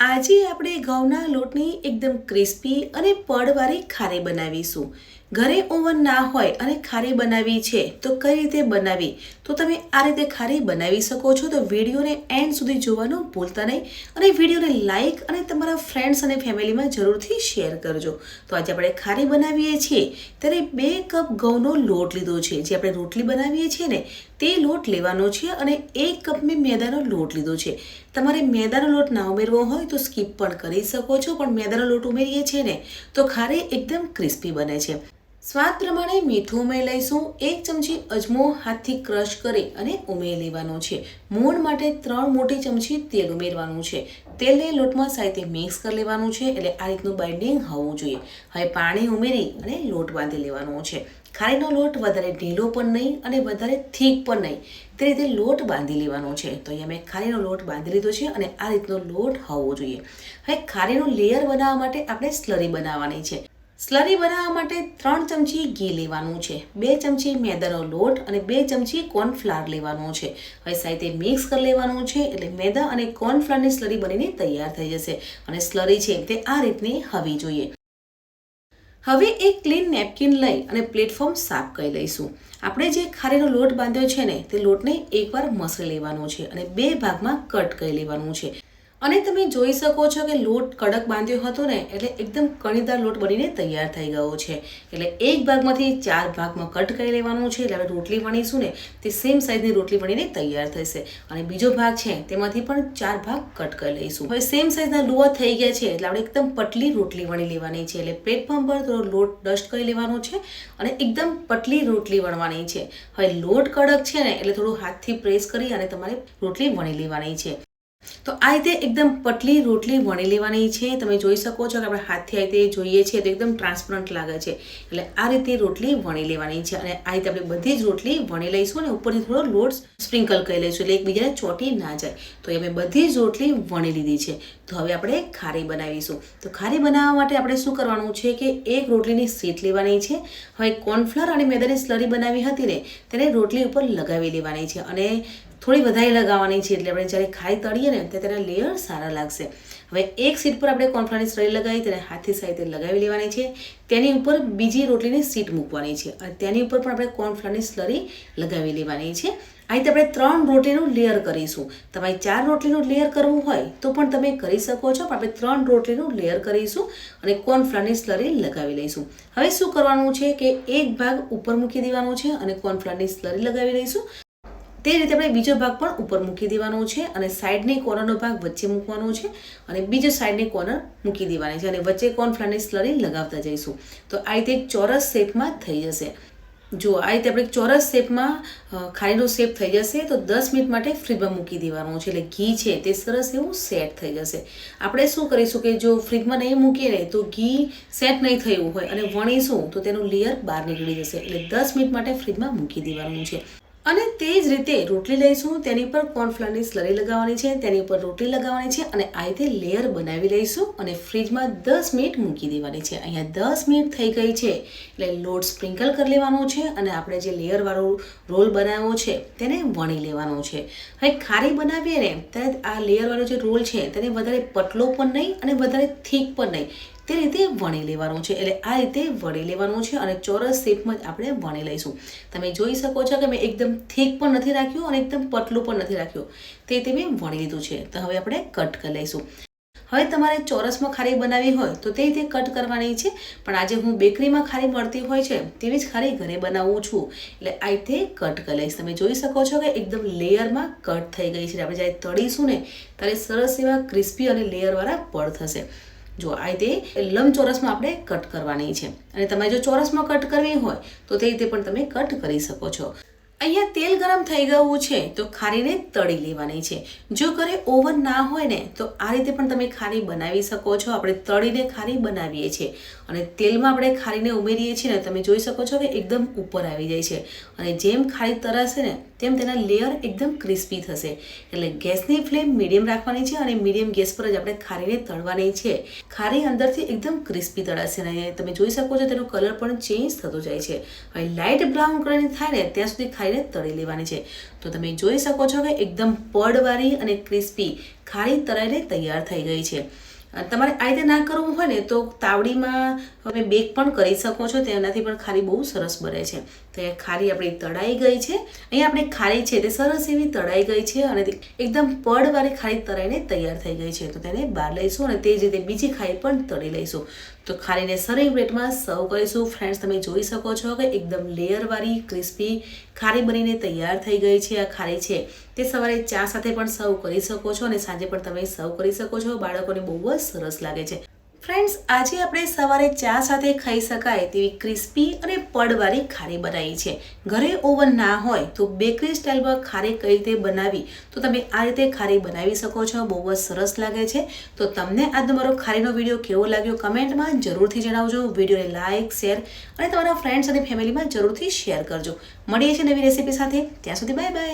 આજે આપણે ઘઉંના લોટની એકદમ ક્રિસ્પી અને પડવાળી ખારી બનાવીશું. ઘરે ઓવન ના હોય અને ખારી બનાવી છે, તો કઈ રીતે બનાવી? તો તમે આ રીતે ખારી બનાવી શકો છો, તો વિડીયોને એન્ડ સુધી જોવાનું ભૂલતા નહીં. અને વિડીયોને લાઇક અને તમારા ફ્રેન્ડ્સ અને ફેમિલીમાં જરૂરથી શેર કરજો. તો આજે આપણે ખારી બનાવીએ છીએ, ત્યારે બે કપ ઘઉંનો લોટ લીધો છે. જે આપણે રોટલી બનાવીએ છીએ ને, તે લોટ લેવાનો છે અને એક કપ મેં મેદાનો લોટ લીધો છે. તમારે મેદાનો લોટ ના ઉમેરવો હોય તો સ્કીપ પણ કરી શકો છો, પણ મેદાનો લોટ ઉમેરીએ છીએ ને, તો ખારી એકદમ ક્રિસ્પી બને છે. સ્વાદ પ્રમાણે મીઠું ઉમેરી લઈશું. એક ચમચી અજમો હાથથી ક્રશ કરી અને ઉમેરી લેવાનો છે. મૂળ માટે ત્રણ મોટી ચમચી તેલ ઉમેરવાનું છે. તેલને લોટમાં સાથે મિક્સ કરી લેવાનું છે એટલે આ રીતનું બાઇન્ડિંગ હોવું જોઈએ. હવે પાણી ઉમેરી અને લોટ બાંધી લેવાનો છે. ખારીનો લોટ વધારે ઢીલો પણ નહીં અને વધારે થીક પણ નહીં. તે રીતે લોટ બાંધી લેવાનો છે. તો અહીંયા મેં ખારીનો લોટ બાંધી લીધો છે અને આ રીતનો લોટ હોવો જોઈએ. હવે ખારીનું લેયર બનાવવા માટે આપણે સ્લરી બનાવવાની છે. સ્લરી બનાવવા માટે ત્રણ ચમચી ઘી લેવાનું છે. બે ચમચી મેદાનો લોટ અને બે ચમચી કોર્નફ્લાવર લેવાનું છે. હવે સાથે મિક્સ કરી લેવાનું છે એટલે મેદા અને કોર્નફ્લાવરની સ્લરી બનીને તૈયાર થઈ જશે અને સ્લરી છે તે આ રીતની હવી જોઈએ. હવે એક ક્લીન નેપકિન લઈ અને પ્લેટફોર્મ સાફ કરી લઈશું. આપણે જે ખારીનો લોટ બાંધ્યો છે ને તે લોટને એકવાર મસળી લેવાનો છે અને બે ભાગમાં કટ કરી લેવાનું છે. અને તમે જોઈ શકો છો કે લોટ કડક બાંધ્યો હતો ને, એટલે એકદમ કણીદાર લોટ બનીને તૈયાર થઈ ગયો છે. એટલે એક ભાગમાંથી ચાર ભાગમાં કટ કરી લેવાનું છે, એટલે આપણે રોટલી વણીશું ને, તે સેમ સાઇઝની રોટલી વણીને તૈયાર થશે. અને બીજો ભાગ છે, તેમાંથી પણ ચાર ભાગ કટ કરી લઈશું. હવે સેમ સાઇઝના લુઆ થઈ ગયા છે, એટલે આપણે એકદમ પટલી રોટલી વણી લેવાની છે. એટલે પ્લેટફોર્મ પર થોડો લોટ ડસ્ટ કરી લેવાનો છે અને એકદમ પટલી રોટલી વણવાની છે. હવે લોટ કડક છે ને, એટલે થોડું હાથથી પ્રેસ કરી અને તમારે રોટલી વણી લેવાની છે. તો આ રીતે એકદમ પટલી રોટલી વણી લેવાની છે. તમે જોઈ શકો છો કે આપણે હાથથી આ રીતે જોઈએ છીએ તો એકદમ ટ્રાન્સપરન્ટ લાગે છે. એટલે આ રીતે રોટલી વણી લેવાની છે અને આ રીતે આપણે બધી જ રોટલી વણી લઈશું અને ઉપરથી થોડો લોટ સ્પ્રિંકલ કરી લઈશું એટલે એકબીજાને ચોટી ના જાય. તો અમે બધી જ રોટલી વણી લીધી છે. તો હવે આપણે ખારી બનાવીશું. તો ખારી બનાવવા માટે આપણે શું કરવાનું છે કે એક રોટલીની સીટ લેવાની છે. હવે કોર્નફ્લર અને મેદાની સ્લરી બનાવી હતી ને, તેને રોટલી ઉપર લગાવી લેવાની છે અને થોડી વધારે લગાવવાની છે એટલે આપણે જ્યારે ખાઈ તળીએ ને ત્યારે તેના લેયર સારા લાગશે. હવે એક સીટ પર આપણે કોર્નફ્લાવરની સ્લરી લગાવી, તેને હાથથી સાથે લગાવી લેવાની છે. તેની ઉપર બીજી રોટલીની સીટ મૂકવાની છે અને તેની ઉપર પણ આપણે કોર્નફ્લાની સ્લરી લગાવી લેવાની છે. આ રીતે આપણે ત્રણ રોટલીનું લેયર કરીશું. તમારે ચાર રોટલીનું લેયર કરવું હોય તો પણ તમે કરી શકો છો, પણ આપણે ત્રણ રોટલીનું લેયર કરીશું અને કોર્નફ્લાની સ્લરી લગાવી લઈશું. હવે શું કરવાનું છે કે એક ભાગ ઉપર મૂકી દેવાનો છે અને કોર્નફ્લાની સ્લરી લગાવી લઈશું. તે રીતે આપણે બીજો ભાગ પણ ઉપર મૂકી દેવાનો છે અને સાઈડની કોર્નરનો ભાગ વચ્ચે મૂકવાનો છે અને બીજો સાઈડની કોર્નર મૂકી દેવાની છે અને વચ્ચે કોર્નફ્લાની સ્લરી લગાવતા જઈશું. તો આ રીતે એક ચોરસ શેપમાં થઈ જશે. જો આ રીતે આપણે ચોરસ શેપમાં ખારીનો શેપ થઈ જશે તો દસ મિનિટ માટે ફ્રીજમાં મૂકી દેવાનું છે. એટલે ઘી છે તે સરસ એવું સેટ થઈ જશે. આપણે શું કરીશું કે જો ફ્રીજમાં નહીં મૂકીએ ને તો ઘી સેટ નહીં થયું હોય અને વણીશું તો તેનું લેયર બહાર નીકળી જશે. એટલે દસ મિનિટ માટે ફ્રીજમાં મૂકી દેવાનું છે. અને તે જ રીતે રોટલી લઈશું, તેની પર કોર્નફ્લાવરની સ્લરી લગાવવાની છે, તેની ઉપર રોટલી લગાવવાની છે અને આ રીતે લેયર બનાવી લઈશું અને ફ્રીજમાં દસ મિનિટ મૂકી દેવાની છે. અહીંયા દસ મિનિટ થઈ ગઈ છે, એટલે લોટ સ્પ્રિંકલ કરી લેવાનો છે અને આપણે જે લેયરવાળો રોલ બનાવ્યો છે, તેને વણી લેવાનો છે. હવે ખારી બનાવીએ ને, ત્યારે આ લેયરવાળો જે રોલ છે, તેને વધારે પતલો પણ નહીં અને વધારે થીક પણ નહીં. તે રીતે વણી લેવાનું છે. એટલે આ રીતે વણી લેવાનું છે અને ચોરસ શેપમાં જ આપણે વણી લઈશું. તમે જોઈ શકો છો કે મેં એકદમ થીક પણ નથી રાખ્યું અને એકદમ પતલું પણ નથી રાખ્યું. તે રીતે મેં વણી લીધું છે. તો હવે આપણે કટ કરી લઈશું. હવે તમારે ચોરસમાં ખારી બનાવવી હોય તો તે રીતે કટ કરવાની છે. પણ આજે હું બેકરીમાં ખારી મળતી હોય છે તેવી જ ખારી ઘરે બનાવું છું. એટલે આ રીતે કટ કરી લઈશ. તમે જોઈ શકો છો કે એકદમ લેયરમાં કટ થઈ ગઈ છે. આપણે જ્યારે તળીશું ને ત્યારે સરસ એવા ક્રિસ્પી અને લેયરવાળા પડ થશે. જો આ રીતે લંબચોરસમાં આપણે કટ કરવાની છે. અને તમારે જો ચોરસમાં કટ કરવી હોય, તો તે રીતે પણ તમે કટ કરી શકો છો. અહીંયા તેલ ગરમ થઈ ગયું છે, તો ખારીને તળી લેવાની છે. જો ઘરે ઓવન ના હોય ને, તો આ રીતે પણ તમે ખારી બનાવી શકો છો. આપણે તળીને ખારી બનાવીએ છીએ. અને તેલમાં આપણે ખારીને ઉમેરીએ છીએ ને, તમે જોઈ શકો છો કે એકદમ ઉપર આવી જાય છે. અને જેમ ખારી તરાશે ને, તેમ તેના લેયર એકદમ ક્રિસ્પી થશે. એટલે ગેસની ફ્લેમ મીડિયમ રાખવાની છે અને મીડિયમ ગેસ પર જ આપણે ખારીને તળવાની છે. ખારી અંદરથી એકદમ ક્રિસ્પી તળાશે અને તમે જોઈ શકો છો તેનો કલર પણ ચેન્જ થતો જાય છે. હવે લાઇટ બ્રાઉન કલરની થાય ને, ત્યાં સુધી ખારી ખારીને તળી લેવાની છે. તો તમે જોઈ શકો છો કે એકદમ પડવાળી અને ક્રિસ્પી ખારી તળાઈને તૈયાર થઈ ગઈ છે. તમારે આ રીતે ના કરવું હોય ને તો તાવડીમાં તમે બેક પણ કરી શકો છો, તેનાથી પણ ખારી બહુ સરસ બને છે. તો અહીંયા ખારી આપણી તળાઈ ગઈ છે. અહીંયા આપણે ખારી છે તે સરસ એવી તળાઈ ગઈ છે અને એકદમ પડવાળી ખારી તળાઈને તૈયાર થઈ ગઈ છે. તો તેને બહાર લઈશું અને તે જ રીતે બીજી ખારી પણ તળી લઈશું. તો ખારીને સર્વિંગ પ્લેટમાં સર્વ કરીશું. ફ્રેન્ડ્સ તમે જોઈ શકો છો કે એકદમ લેયરવાળી ક્રિસ્પી ખારી બનીને તૈયાર થઈ ગઈ છે આ ખારી છે. તે સવારે ચા સાથે પણ સર્વ કરી શકો છો અને સાંજે પણ તમે સર્વ કરી શકો છો. બાળકોને બહુ જ સરસ લાગે છે. ફ્રેન્ડ્સ આજે આપણે સવારે ચા સાથે ખાઈ શકાય તેવી ક્રિસ્પી અને પડવાળી ખારી બનાવી છે. ઘરે ઓવન ના હોય તો બેકરી સ્ટાઇલમાં ખારી કઈ રીતે બનાવી, તો તમે આ રીતે ખારી બનાવી શકો છો. બહુ જ સરસ લાગે છે. તો તમને આજનો મારો ખારીનો વીડિયો કેવો લાગ્યો કમેન્ટમાં જરૂરથી જણાવજો. વિડીયોને લાઇક શેર અને તમારા ફ્રેન્ડ્સ અને ફેમિલીમાં જરૂરથી શેર કરજો. મળીએ છીએ નવી રેસીપી સાથે. ત્યાં સુધી બાય બાય